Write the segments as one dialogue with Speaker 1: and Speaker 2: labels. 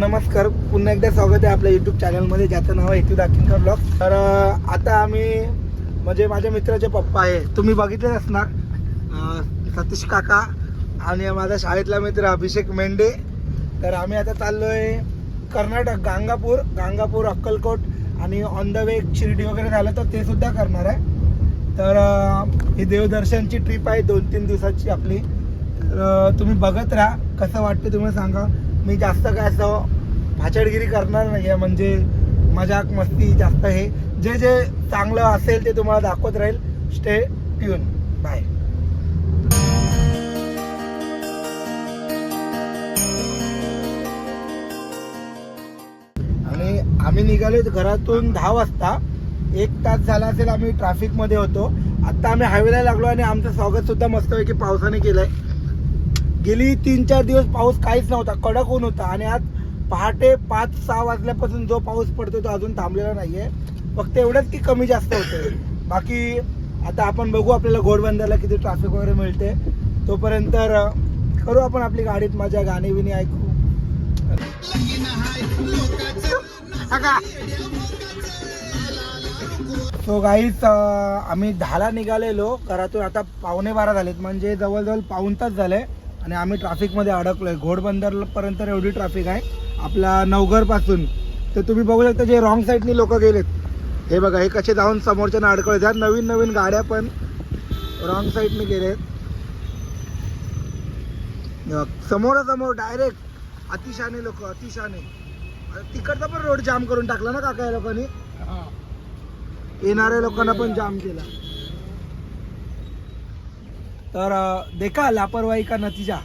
Speaker 1: नमस्कार. पुन्हा एकदा स्वागत आहे आपल्या युट्यूब चॅनलमध्ये ज्याचं नाव आहे हेतू दाखिनकर ब्लॉग तर आता आम्ही म्हणजे माझ्या मित्राचे पप्पा आहे. तुम्ही बघितलेच असणार. सतीश काका आणि माझा शाळेतला मित्र अभिषेक मेंढे. तर आम्ही आता चाललो आहे कर्नाटक गांगापूर गांगापूर अक्कलकोट आणि ऑन द वे शिर्डी वगैरे झालं तर ते सुद्धा करणार आहे. तर ही देवदर्शनची ट्रिप आहे. दोन तीन दिवसाची आपली. तर तुम्ही बघत राहा. कसं वाटतं तुम्ही सांगा. मी जास्त काय असं भाचडगिरी करणार नाही आहे म्हणजे मजाक मस्ती जास्त हे जे जे चांगलं असेल ते तुम्हाला दाखवत राहील. स्टे ट्यून बाय आणि आम्ही निघालो घरातून दहा वाजता. एक तास झाला असेल आम्ही ट्रॅफिकमध्ये होतो. आता आम्ही हायवेला लागलो आणि आमचं स्वागत सुद्धा मस्तपैकी पावसाने केलंय. गेली तीन चार दिवस पाऊस काहीच नव्हता कडक ऊन होता. आणि आज पहाटे पाच सहा वाजल्यापासून जो पाऊस पडतो तो अजून थांबलेला नाहीये. फक्त एवढंच की कमी जास्त होते. बाकी आता आपण बघू आपल्याला घोडबंदरला किती ट्रॅफिक वगैरे मिळते. तोपर्यंत करू आपण आपली गाडीत मजा गाणी बिणी ऐकू. सो गाईच आम्ही दहाला निघालेलो. घरातून आता पावणे बारा झालेत. म्हणजे जवळजवळ पाऊन तास झाले. आणि आम्ही ट्रॅफिकमध्ये अडकलोय. घोडबंदरपर्यंत एवढी ट्रॅफिक आहे. आपला नवघरपासून. तर तुम्ही बघू शकता जे रॉंग साईडनी लोक गेलेत. हे बघा हे कसे जाऊन समोरच्या अडकले त्यात नवीन नवीन गाड्या पण रॉंग साईडने गेलेत. समोरासमोर डायरेक्ट अतिशाने लोक अतिशाने. तिकडचा पण रोड जाम करून टाकला ना काका या लोकांनी? येणाऱ्या लोकांना पण जाम केला. तर देखा लापरवाही का नतीजा?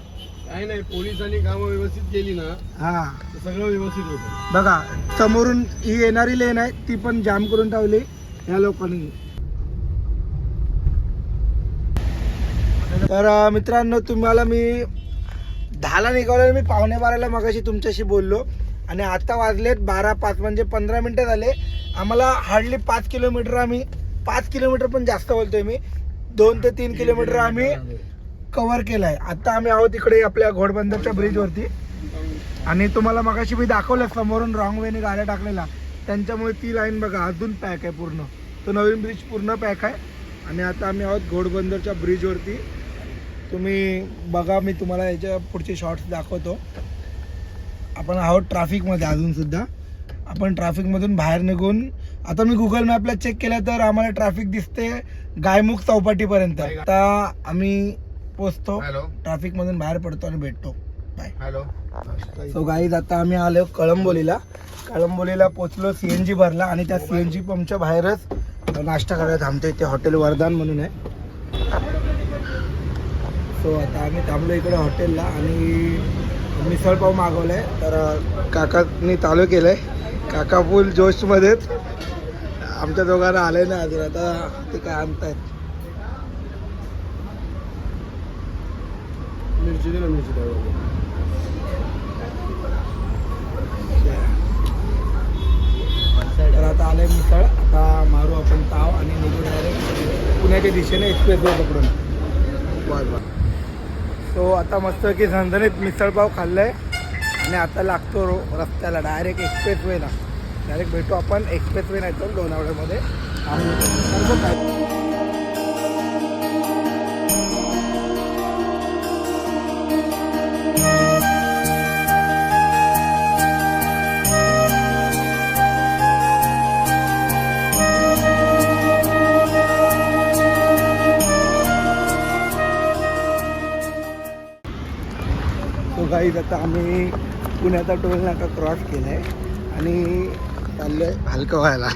Speaker 2: काही नाही पोलिसांनी कामं व्यवस्थित केली ना
Speaker 1: हा.
Speaker 2: तर सगळं व्यवस्थित होतं.
Speaker 1: बघा समोरून ही येणारी लेन आहे ती पण जाम करून ठेवली या लोकांनी. तर अं, मित्रांनो तुम्हाला मी दहाला निघालो मी पावणे बाराला मगाशी तुमच्याशी बोललो. आणि आता वाजलेत बारा पाच म्हणजे पंधरा मिनटं झाले. आम्हाला हार्डली पाच किलोमीटर आम्ही पाच किलोमीटर पण जास्त बोलतोय मी. दोन ते तीन किलोमीटर आम्ही कव्हर केलाय. आता आम्ही आहोत इकडे आपल्या घोडबंदरच्या ब्रिजवरती आणि तुम्हाला मगाशी मी दाखवलं समोरून रॉंग वेने गाड्या टाकलेला त्यांच्यामुळे ती लाईन बघा अजून पॅक आहे पूर्ण. तो नवीन ब्रिज पूर्ण पॅक आहे. आणि आता आम्ही आहोत घोडबंदरच्या ब्रिजवरती तुम्ही बघा मी तुम्हाला याच्या पुढचे शॉर्ट्स दाखवतो. आपण आहोत ट्रॅफिकमध्ये अजून सुद्धा. आपण ट्रॅफिकमधून बाहेर निघून आता मी गुगल मॅपला चेक केलं तर आम्हाला ट्रॅफिक दिसते गायमुख चौपाटीपर्यंत. आता आम्ही पोचतो.
Speaker 2: हॅलो.
Speaker 1: ट्रॅफिकमधून बाहेर पडतो आणि भेटतो. Bye
Speaker 2: hello.
Speaker 1: सो गाईज आता आम्ही आलो कळंबोलीला. कळंबोलीला पोचलो सी एन जी भरला आणि त्या सी एन जी पंपच्या बाहेरच नाश्ता करायला थांबतो इथे हॉटेल वरदान म्हणून आहे. सो आता आम्ही थांबलो इकडे हॉटेलला आणि मिसळपाव मागवलाय. तर काकांनी चालू केलंय. काका फुल जोशमध्येच आमच्या दोघांना आले ना अजून. आता ते काय आणतायत?
Speaker 2: मिरची दे ना मिरची
Speaker 1: तर आता मिसळ आता मारू आपण ताव आणि निघू डायरेक्ट पुण्याच्या दिशेने एक्सप्रेस वे पकडून. बरं बरं सो आता मस्त की झणझणीत मिसळपाव खाल्लंय आणि आता लागतो रो रस्त्याला. डायरेक्ट एक्सप्रेस वेला डायरेक्ट भेटू आपण. एक्सप्रेस वे नाही तर लोणावळ्यामध्ये. आणि गाईज आता आम्ही पुण्याचा टोल नाका क्रॉस केलाय आणि चाललोय हलकं व्हायला.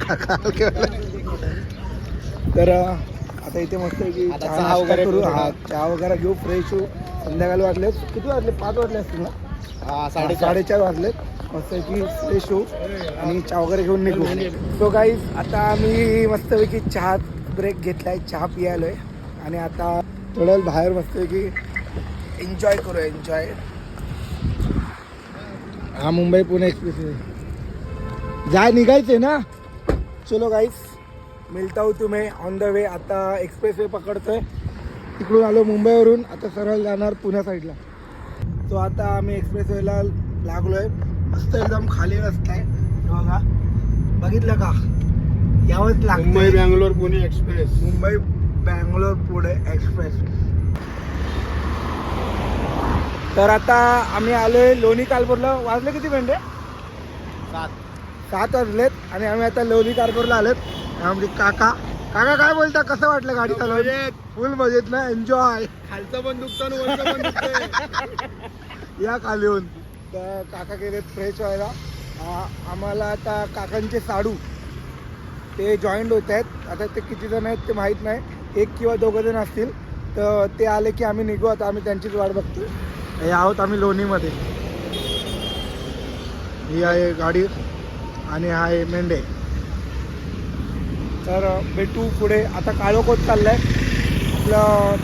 Speaker 1: काका हलकं व्हायला. तर आता इथे मस्त आहे की चहा
Speaker 2: वगैरे
Speaker 1: करू. हा चहा वगैरे घेऊ फ्रेश होऊ. संध्याकाळी वाजले किती वाजले? पाच वाजले असतील ना?
Speaker 2: हा
Speaker 1: साडेचार. वाजलेत. मस्त की फ्रेश होऊ. आणि चहा वगैरे घेऊन निघू. सो गाईज आता आम्ही मस्तपैकी चहा ब्रेक घेतलाय. चहा पियालोय. आणि आता वेळ बाहेर मस्तपैकी एन्जॉय करू एन्जॉय हा मुंबई पुणे एक्सप्रेस जाय निघायचंय ना? चलो गाईस मिळता हूँ तुम्ही ऑन द वे आता एक्सप्रेस वे पकडतोय. तिकडून आलो मुंबईवरून. आता सरळ जाणार पुण्या साईडला तो आता आम्ही एक्सप्रेस वेला लागलोय. मस्त एकदम खाली रस्ता आहे बघा. बघितलं का? यावंच
Speaker 2: मुंबई
Speaker 1: लागतंय.
Speaker 2: बँगलोर पुणे एक्सप्रेस
Speaker 1: मुंबई बँगलोर पुणे एक्सप्रेस तर आता आम्ही आलोय लोणी कालपूरला. वाजले किती भेंडे
Speaker 2: सात.
Speaker 1: सात वाजलेत आणि आम्ही आता लोणी कालपूरला आलोत. आमचे काका. काका काय बोलता? कसं वाटलं गाडी चालवायला? फुल मजेत ना? एन्जॉय
Speaker 2: खालचं पण दुखतं
Speaker 1: या खाली येऊन. तर काका गेलेत फ्रेश व्हायला. आम्हाला आता काकांचे साडू. ते जॉईंट होत आहेत. आता ते किती जण आहेत ते माहीत नाही. एक किंवा दोघं जण असतील. तर ते आले की आम्ही निघू. आता आम्ही त्यांचीच वाट बघतो हे आहोत आम्ही लोणीमध्ये. ही आहे गाडी आणि हा आहे मेंढे. तर भेटू पुढे. आता काळोखोत आहे आपलं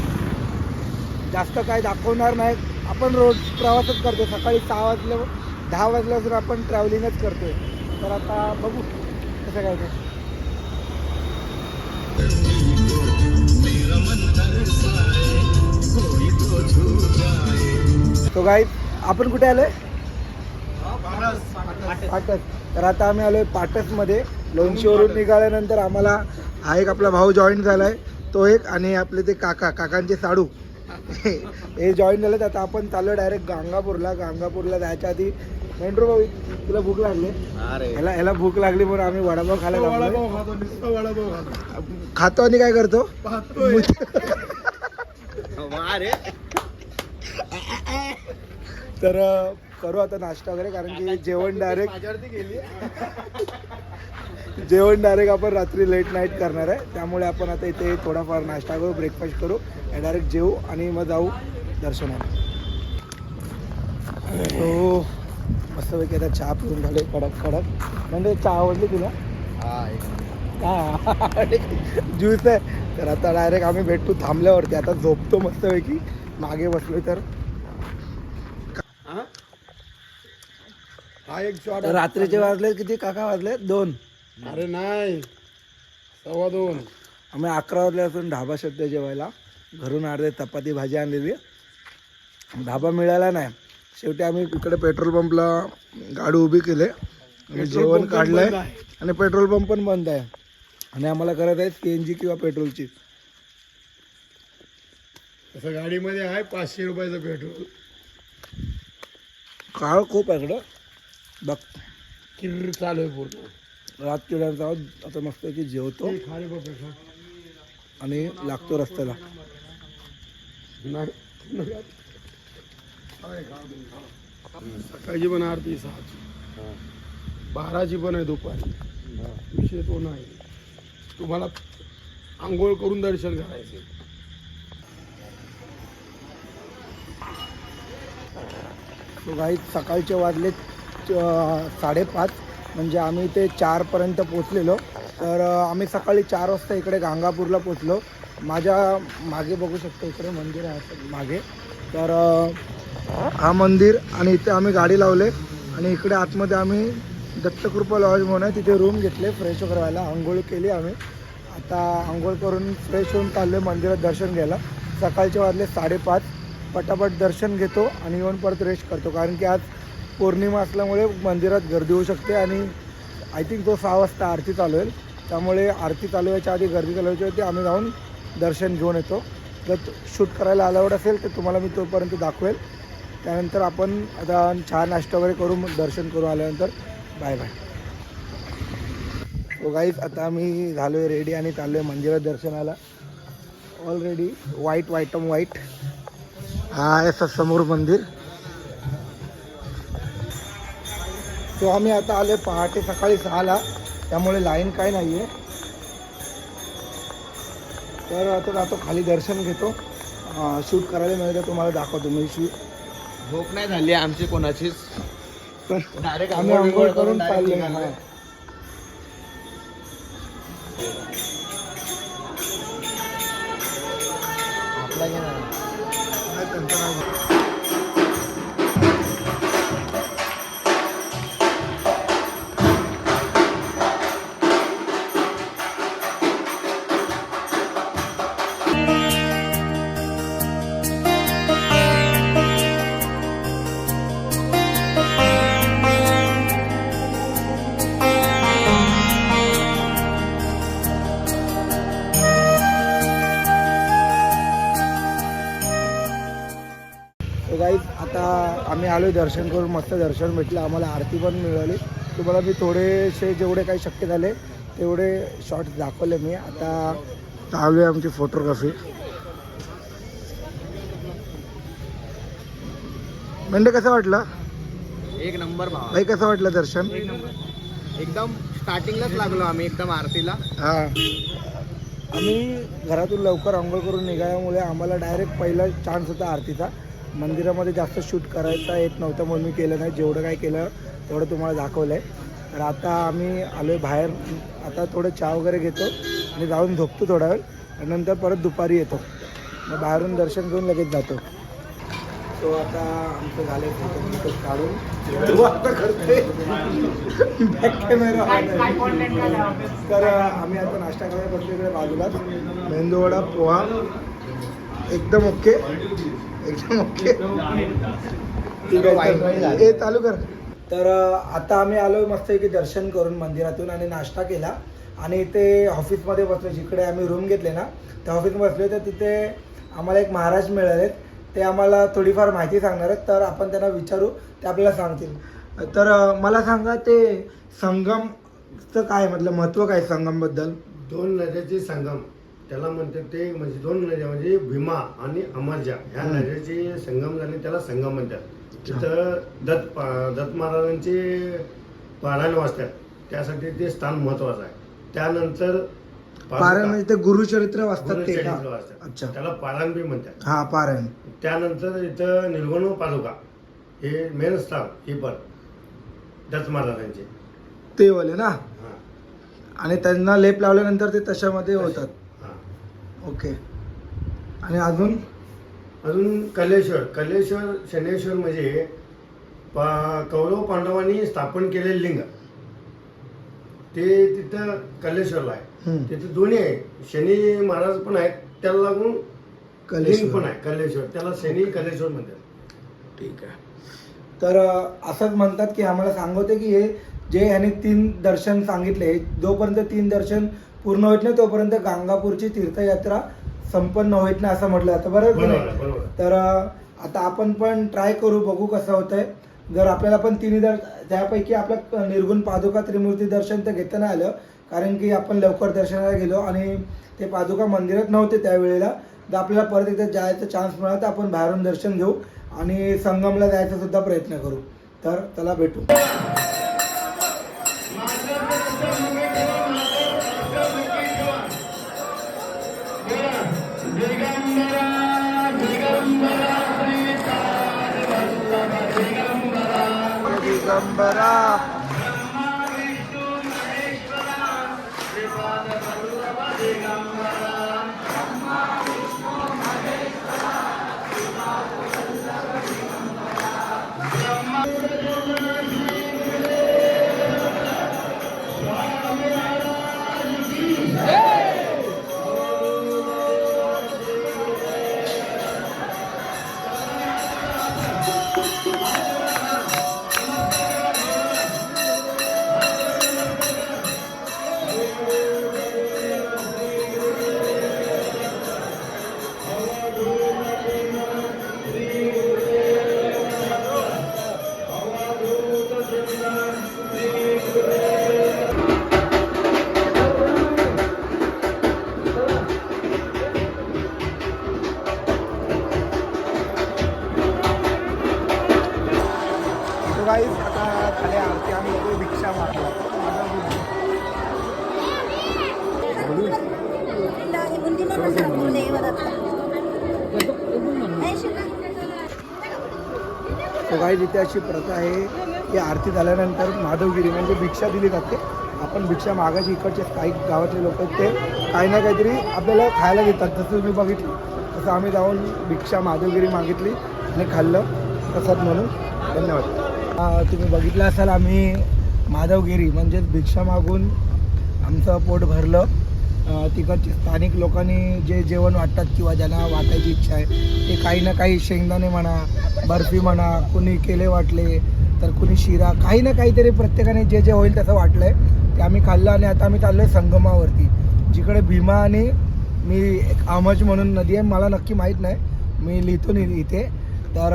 Speaker 1: जास्त काय दाखवणार नाही आपण रोज प्रवासच करतो सकाळी सहा वाजल्या दहा वाजल्यापासून आपण ट्रॅव्हलिंगच करतोय. तर आता बघू कसं काय ते तो गाई आपण कुठे आलोय? पाटस. तर आता आम्ही आलोय पाटसमध्ये. लोणशीवरून निघाल्यानंतर आम्हाला हा एक आपला भाऊ जॉईन झालाय. तो एक आणि आपले ते काका काकांचे साडू. हे जॉईन झालेत. आता आपण चाललो डायरेक्ट गांगापूरला. गांगापूरला जायच्या आधी. मेंढरू भाऊ तुला भूक लागली? ह्याला ह्याला भूक लागली म्हणून आम्ही वडापाव खायला
Speaker 2: खातो नुसतं वडापाव खातो.
Speaker 1: खातो आणि काय करतो? तर करू आता नाश्ता वगैरे कारण की जेवण डायरेक्ट जेवण डायरेक्ट आपण रात्री लेट नाईट करणार आहे. त्यामुळे आपण आता इथे थोडाफार नाश्ता करू ब्रेकफास्ट करू डायरेक्ट जेवू आणि मग जाऊ दर्शनाला. हो मस्तपैकी आता चहा पिऊन झाले कडक कडक. म्हणजे चहा आवडली तुला? हा ज्यूस आहे. तर आता डायरेक्ट आम्ही भेटतो थांबल्यावरती. आता झोपतो मस्तपैकी. मागे बसलोय तर.
Speaker 2: हा? एक शॉट
Speaker 1: रात्रीचे वाजले किती? काका वाजले दोन.
Speaker 2: अरे नाही. सव्वा दोन.
Speaker 1: आम्ही अकरा वाजल्यापासून ढाबा शब्द जेवायला. घरून अर्धे चपाती भाजी आणलेली. ढाबा मिळाला नाही. शेवटी आम्ही इकडे पेट्रोल पंपला गाडी उभी केली. जेवण
Speaker 2: आहे.
Speaker 1: आणि पेट्रोल पंप पण बंद आहे. आणि आम्हाला करत आहे सी एन जी किंवा पेट्रोलची.
Speaker 2: तसं गाडीमध्ये आहे पाचशे रुपयाचं पेट्रोल.
Speaker 1: काळ खूप आहे इकडं. बघ.
Speaker 2: किर चालू आहे पूर्ण.
Speaker 1: रात केल्यानंतर आता मस्त की जेवतो. आणि लागतो रस्त्याला.
Speaker 2: नाही, नाही. सकाळची पण आरती सहाची बाराची पण आहे दुपारी. विषय तो नाही. तुम्हाला आंघोळ करून दर्शन करायचे
Speaker 1: सो काही सकाळचे वाजले साडेपाच. म्हणजे आम्ही ते चारपर्यंत पोचलेलो तर आम्ही सकाळी चार वाजता इकडे गांगापूरला पोचलो माझ्या मागे बघू शकतो इकडे मंदिर आहे मागे. तर हा मंदिर आणि इथे आम्ही गाडी लावले. आणि इकडे आतमध्ये आम्ही दत्तकृपा लॉज म्हणून आहे तिथे रूम घेतले फ्रेश करायला. आंघोळ केली आम्ही. आता आंघोळ करून फ्रेश होऊन चालले मंदिरात दर्शन घ्यायला. सकाळचे वाजले साडेपाच. पटापट दर्शन घेतो आणि येऊन परत रेस्ट करतो. कारण की आज पौर्णिमा असल्यामुळे मंदिरात गर्दी होऊ शकते आणि आय थिंक तो सहा वाजता आरती चालू होईल. त्यामुळे आरती चालू व्हायच्या आधी गर्दी चालू व्हायची होती आम्ही जाऊन दर्शन घेऊन येतो. जर शूट करायला अलाउड असेल तर तुम्हाला मी तोपर्यंत दाखवेल. त्यानंतर आपण आता छान नाश्ता वगैरे करू दर्शन करू आल्यानंतर बाय बाय सो गाईज आता आम्ही झालो आहे रेडी आणि चाललो आहे मंदिरात दर्शनाला. ऑलरेडी व्हाईट व्हाईटम व्हाईट हा स- समोर मंदिर. तो आम्ही आता आले पहाटे सकाळी सहाला. त्यामुळे लाईन काय नाही आहे तर आता जातो खाली दर्शन घेतो. शूट करायला मिळतं तुम्हाला दाखवतो. मी शूट
Speaker 3: भूक नाही झाली आमची कोणाचीच.
Speaker 1: पण
Speaker 3: डायरेक्ट
Speaker 1: आम्ही आंघोळ करून चाललो नाही, आलो दर्शन करून मस्त दर्शन भेटलं आम्हाला आरती पण मिळाली. तुम्हाला मी थोडेसे जेवढे काही शक्य झाले तेवढे शॉर्ट्स दाखवले मी. आता चालू आहे आमची फोटोग्राफी म्हणजे कसं वाटलं?
Speaker 3: एक नंबर
Speaker 1: भाई कसं वाटलं दर्शन?
Speaker 3: एकदम स्टार्टिंगलाच लागलो आम्ही एकदम आरतीला.
Speaker 1: हा. आम्ही घरातून लवकर आंघोळ करून निघाल्यामुळे आम्हाला डायरेक्ट पहिला चान्स होता आरतीचा. मंदिरामध्ये जास्त शूट करायचा येत नव्हतं म्हणून मी केलं नाही. जेवढं काय केलं तेवढं तुम्हाला दाखवलं आहे तर आता आम्ही आलो आहे बाहेर. आता थोडं चहा वगैरे घेतो आणि जाऊन झोपतो थोडा वेळ. आणि नंतर परत दुपारी येतो. मग बाहेरून दर्शन करून लगेच जातो. तो आता आमचं झालं फोटो काढून. तर आम्ही आता नाश्ता करायला बसलो इकडे बाजूलाच. मेंदूवडा पोहा. एकदम ओके एकदम ओके. ठीक आहे तर- हे चालू कर. तर आता आम्ही आलो मस्त की दर्शन करून मंदिरातून आणि नाश्ता केला. आणि इथे ऑफिसमध्ये बसलो. जिकडे आम्ही रूम घेतले ना त्या ऑफिसमध्ये बसलो तर तिथे आम्हाला एक महाराज मिळाले ते आम्हाला थोडीफार माहिती सांगणार आहेत. तर आपण त्यांना विचारू. ते आपल्याला सांगतील. तर मला सांगा ते संगमचं काय म्हटलं महत्त्व काय संगमबद्दल
Speaker 4: दोन नद्याचे संगम. त्याला म्हणतात ते म्हणजे दोन नद्या म्हणजे भीमा आणि अमरजा ह्या. नद्याचे संगम झाले त्याला संगम म्हणतात. तिथं दत्त दत्त महाराजांचे पारायण वाचतात. त्यासाठी ते स्थान महत्वाचं आहे. त्यानंतर
Speaker 1: पारायण म्हणजे ते गुरुचरित्र वाचतात ते का?
Speaker 4: वाचतात.
Speaker 1: अच्छा.
Speaker 4: त्याला पारायण बी म्हणतात.
Speaker 1: हा पारायण.
Speaker 4: त्यानंतर इथं निर्गुण पादुका. हे मेन स्थान हे पण दत्त महाराजांचे.
Speaker 1: ते वाले ना?
Speaker 4: हा.
Speaker 1: आणि त्यांना लेप लावल्यानंतर ते तशामध्ये होतात. ओके. आणि अजून?
Speaker 4: अजून कलेश्वर. कलेश्वर शनेश्वर म्हणजे पा कौरव पांडवांनी स्थापन केलेले लिंग. ते तिथं कलेश्वरला आहे. तिथे दोन्ही आहे. शनी महाराज पण आहेत त्याला लागून लिंग पण
Speaker 1: कलेश्वर
Speaker 4: आहे कलेश्वर. त्याला शनी कलेश्वर म्हणतात.
Speaker 1: ठीक आहे. तर असंच म्हणतात की आम्हाला सांगवते की हे जे ह्याने तीन दर्शन सांगितले जोपर्यंत तीन दर्शन पूर्ण होत नाही तोपर्यंत गांगापूरची तीर्थयात्रा संपन्न होत नाही असं म्हटलं जातं. बरोबर की
Speaker 4: बरोबर
Speaker 1: नाही?
Speaker 4: आहे, बरोबर. आहे.
Speaker 1: तर अं, आता आपण पण ट्राय करू बघू कसं होतंय. जर आपल्याला पण तिन्ही दर त्यापैकी आपलं निर्गुण पादुका त्रिमूर्ती दर्शन तर घेता नाही आलं कारण की आपण लवकर दर्शनाला गेलो आणि ते पादुका मंदिरात नव्हते त्यावेळेला तर आपल्याला परत एकदा जायचा चान्स मिळाला तर आपण बाहेरून दर्शन घेऊ आणि संगमला जायचा सुद्धा प्रयत्न करू. तर चला भेटू. दिगंबरा अशी प्रथा आहे. की आरती झाल्यानंतर माधवगिरी म्हणजे भिक्षा दिली जाते. आपण भिक्षा मागायची इकडचे काही गावातले लोक आहेत ते काही ना काहीतरी आपल्याला खायला घेतात जसं तुम्ही बघितलं तसं आम्ही जाऊन भिक्षा माधवगिरी मागितली आणि खाल्लं प्रसाद म्हणून. धन्यवाद. तुम्ही बघितलं असाल आम्ही माधवगिरी म्हणजेच भिक्षा मागून आमचं पोट भरलं. तिकडचे स्थानिक लोकांनी जे जेवण वाटतात किंवा ज्यांना वाटायची इच्छा आहे ते काही ना काही शेंगदाणे म्हणा बर्फी म्हणा कुणी केले वाटले तर कुणी शिरा काही ना काहीतरी प्रत्येकाने जे जे होईल तसं वाटलं आहे ते आम्ही खाल्लं आणि आता आम्ही चाललो आहे संगमावरती. जिकडे भीमा आणि मी एक आमज म्हणून नदी आहे मला नक्की माहीत नाही मी लिहितो इथे. तर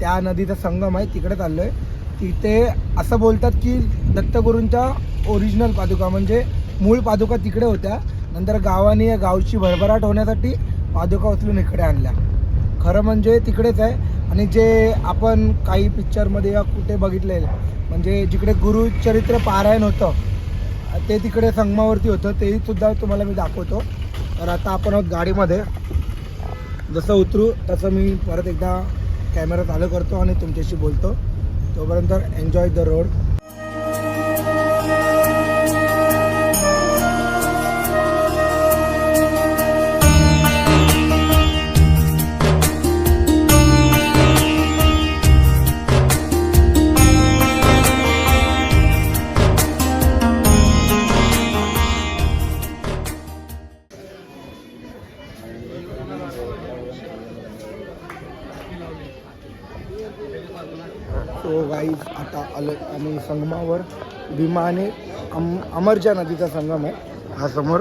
Speaker 1: त्या नदीचा संगम आहे तिकडे चाललो आहे तिथे असं बोलतात की दत्तगुरूंच्या ओरिजिनल पादुका म्हणजे मूळ पादुका तिकडे होत्या. नंतर गावाने या गावची भरभराट होण्यासाठी पादुका उचलून इकडे आणल्या. खरं म्हणजे तिकडेच आहे. आणि जे आपण काही पिक्चरमध्ये या कुठे बघितले म्हणजे जिकडे गुरुचरित्र पारायण होतं ते तिकडे संगमावरती होतं. तेही सुद्धा तुम्हाला मी दाखवतो. तर आता आपण आहोत गाडीमध्ये. जसं उतरू तसं मी परत एकदा कॅमेरा चालू करतो आणि तुमच्याशी बोलतो. तोपर्यंत एन्जॉय द रोड गाईज आलं आलो संगमावर भीमा आणि अम अमरच्या नदीचा संगम आहे. हा समोर.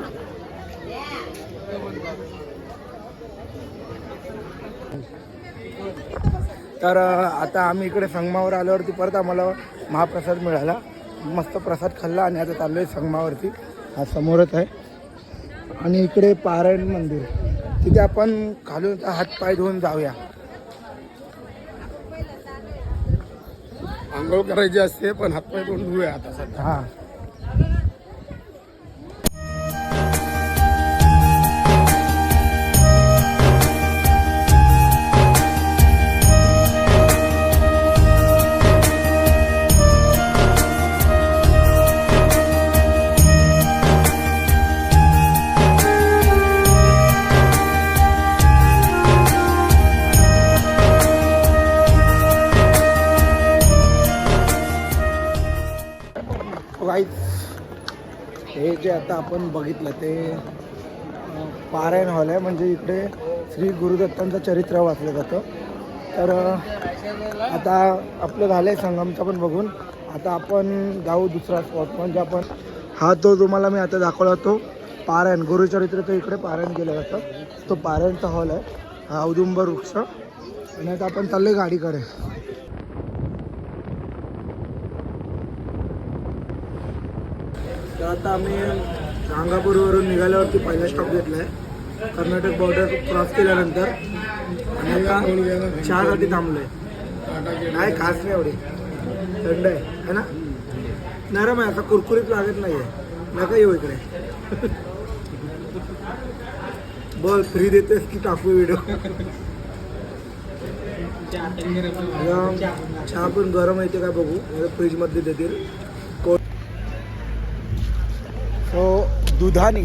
Speaker 1: तर आता आम्ही इकडे संगमावर आल्यावरती परत आम्हाला महाप्रसाद मिळाला. मस्त प्रसाद खाल्ला आणि आता चाललो आहे संगमावरती. हा समोरच आहे. आणि इकडे पारायण मंदिर. तिथे आपण खालून हातपाय धुवून जाऊया.
Speaker 2: आंघोळ करायची असते पण हातपाय तोंड धुया आता सध्या.
Speaker 1: हां. आता आपण बघितलं ते पारायण हॉल आहे. म्हणजे इकडे श्री गुरुदत्तांचं चरित्र वाचलं जातं. तर आता आपलं झालं आहे संगमचं पण बघून. आता आपण जाऊ दुसरा स्पॉट म्हणजे आपण हा तो तुम्हाला मी आता दाखवला तो पारायण गुरुचरित्र तो इकडे पारायण केलं जातं तो पारायणचा हॉल आहे. हा औदुंबर वृक्ष. आणि आता आपण चाललो गाडीकडे. तर आता आम्ही गांगापूरवरून निघाल्यावरती पहिला स्टॉप घेतला आहे कर्नाटक बॉर्डर क्रॉस केल्यानंतर आणि आता चहासाठी थांबलो आहे नाही खास नाही एवढी. थंड आहे है ना? नरम आहे आता कुरकुरीत लागत नाही आहे नका येऊ इकडे. बोल फ्री देतेस की टाकू व्हिडिओ चहा पण गरम येते काय बघू. फ्रीजमध्ये देतील सो दुधानी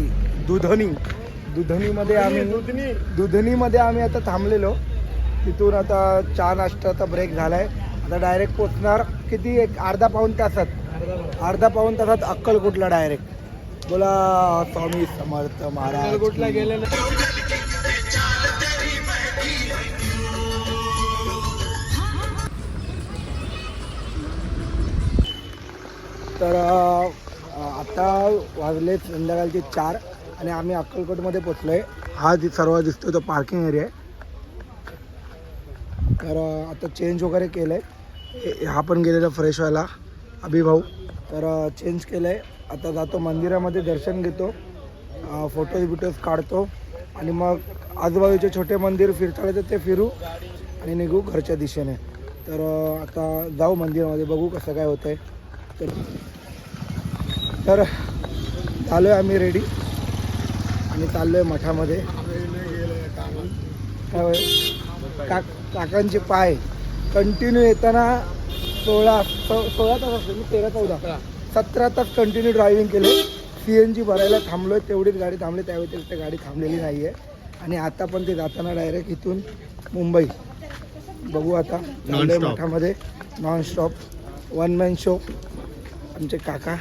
Speaker 1: दुधनी दुधनीमध्ये आम्ही दुधनीमध्ये आम्ही आता थांबलेलो. तिथून आता चहा नाश्त्याचा ब्रेक झालाय. आता डायरेक्ट पोचणार किती? एक अर्धा पाऊण तासात. अर्धा पाऊण तासात अक्कलकोटला डायरेक्ट बोला स्वामी समर्थ महाराज
Speaker 2: कुठला गेलेलं.
Speaker 1: तर आता वाजले संध्याकाळचे चार आणि आम्ही अक्कलकोटमध्ये पोचलो आहे हा जी सर्व दिसतो तो पार्किंग एरिया आहे. तर आता चेंज वगैरे केलं आहे हा पण गेलेला फ्रेश व्हायला. अभिभाऊ तर चेंज केलं आहे आता जातो मंदिरामध्ये दर्शन घेतो. फोटोज बिटोज काढतो. आणि मग आजूबाजूचे छोटे मंदिर फिरता येतं ते फिरू आणि निघू घरच्या दिशेने. तर आता जाऊ मंदिरामध्ये. बघू कसं काय होतं आहे तर तर चाललो आहे आम्ही रेडी आणि चाललो आहे मठामध्ये? का काकांचे पाय कंटिन्यू येताना सोळा सो- सोळा तास असते मी तेरा चौदा. सतरा. तास कंटिन्यू ड्रायव्हिंग केले. सी एन जी भरायला थांबलो आहे तेवढीच गाडी थांबली. त्यावेळी गाडी थांबलेली नाही आहे आणि आता पण ते जाताना डायरेक्ट इथून मुंबई. बघू आता. मठामध्ये. Non stop one man show आमचे काका.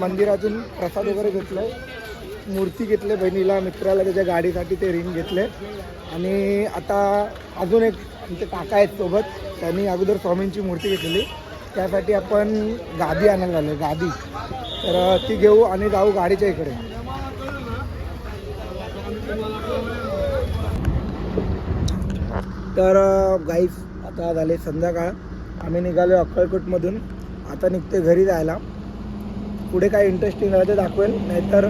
Speaker 1: मंदिरातून प्रसाद वगैरे घेतलाय. मूर्ती घेतले बहिणीला मित्राला त्याच्या गाडीसाठी ते रिंग घेतले. आणि आता अजून एक आमचे काका आहेत सोबत त्यांनी अगोदर स्वामींची मूर्ती घेतलेली. त्यासाठी आपण गादी आणायला आलो गादी. तर ती घेऊ आणि जाऊ गाडीच्या इकडे. तर गाईस आता झाले संध्याकाळ. आम्ही निघालो अक्कलकोटमधून. आता निघते घरी जायला. पुढे काय इंटरेस्टिंग आहे ते दाखवेल. नाहीतर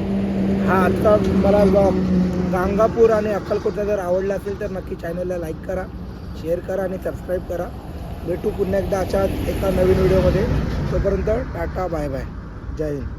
Speaker 1: हा आजचा मला ब्लॉग गांगापूर आणि अक्कलकोटचा जर आवडला असेल तर नक्की चॅनलला लाईक करा शेअर करा आणि सबस्क्राईब करा. भेटू पुन्हा एकदा अशा एका नवीन व्हिडिओमध्ये तोपर्यंत टाटा बाय बाय जय हिंद.